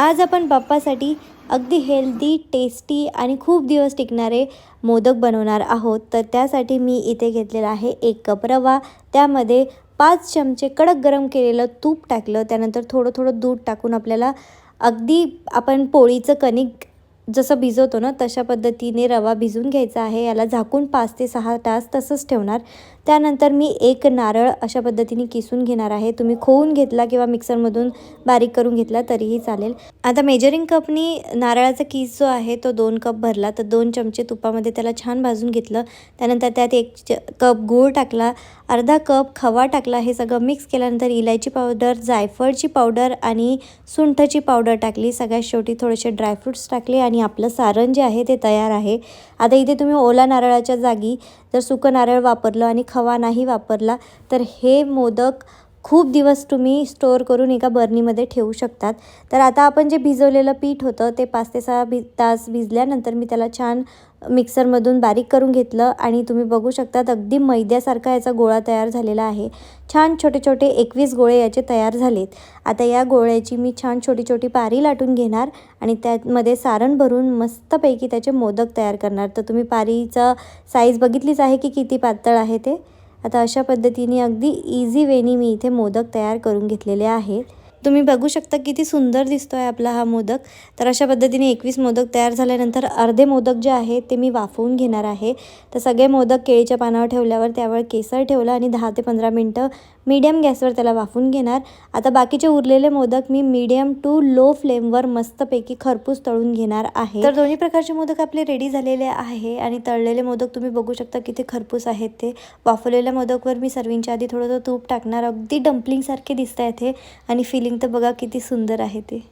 आज आपण बाप्पासाठी अगदी हेल्दी टेस्टी आणि खूप दिवस टिकणारे मोदक बनवणार आहोत. तर त्यासाठी मी इथे घेतलेला आहे एक कप रवा. त्यामध्ये पाच चमचे कडक गरम केलेलं तूप टाकलं. त्यानंतर थोडं थोडं दूध टाकून आपल्याला अगदी आपण पोळीचं कणिक जसं भिजवतो ना तशा पद्धतीने रवा भिजून घ्यायचा आहे. याला झाकून पाच ते सहा तास तसंच ठेवणार. त्यानंतर मी एक नारळ अशा पद्धतीने किसून घेणार आहे. तुम्ही खोवून घेतला किंवा मिक्सरमधून बारीक करून घेतला तरीही चालेल. आता मेजरिंग कपनी नारळाचा किस जो आहे तो दोन कप भरला. तर दोन चमचे तुपामध्ये त्याला छान भाजून घेतलं. त्यानंतर त्यात एक च कप गूळ टाकला. अर्धा कप खवा टाकला. हे सगळं मिक्स केल्यानंतर इलायची पावडर जायफळची पावडर आणि सुंठची पावडर टाकली. सगळ्यात शेवटी थोडेसे ड्रायफ्रूट्स टाकले आणि आपलं सारण जे आहे ते तयार आहे. आता इथे तुम्ही ओला नारळाच्या जागी जर सुकं नारळ वापरलं आणि खवा नाही वापरला तर हे मोदक खूप दिवस तुम्ही स्टोअर करून एका बर्नीमध्ये ठेवू शकतात. तर आता आपण जे भिजवलेलं पीठ होतं ते पाच ते सहा भि तास भिजल्यानंतर मी त्याला छान मिक्सरमधून बारीक करून घेतलं आणि तुम्ही बघू शकतात अगदी मैद्यासारखा याचा गोळा तयार झालेला आहे. छान छोटे छोटे एकवीस गोळे याचे तयार झालेत. आता या गोळ्याची मी छान छोटी छोटी पारी लाटून घेणार आणि त्यामध्ये सारण भरून मस्तपैकी त्याचे मोदक तयार करणार. तर तुम्ही पारीचं साईज बघितलीच आहे की किती पातळ आहे ते? आता अशा पद्धतीने अगदी इझी वेनी मी इथे मोदक तयार करून घेतलेले आहेत. तुम्ही बघू शकता किती सुंदर दिसतो आहे आपला हा मोदक. तर अशा पद्धतीने एकवीस मोदक तयार झाल्यानंतर अर्धे मोदक जे आहे ते मी वाफवून घेणार आहे. तर सगळे मोदक केळीच्या पानावर ठेवल्यावर त्यावर केसर ठेवलं आणि दहा ते पंधरा मिनटं मीडियम गॅसवर त्याला वाफून घेणार. आता बाकीचे उरलेले मोदक मी मीडियम टू लो फ्लेमवर मस्तपैकी खरपूस तळून घेणार आहे. तर दोन्ही प्रकारचे मोदक आपले रेडी झालेले आहे आणि तळलेले मोदक तुम्ही बघू शकता किती खरपूस आहेत ते. वाफवलेल्या मोदकवर मी सर्विंगच्या आधी थोडंसं तूप टाकणार. अगदी डम्पलिंगसारखे दिसत आहेत हे. आणि फिलिंग तर बघा किती सुंदर आहे ते.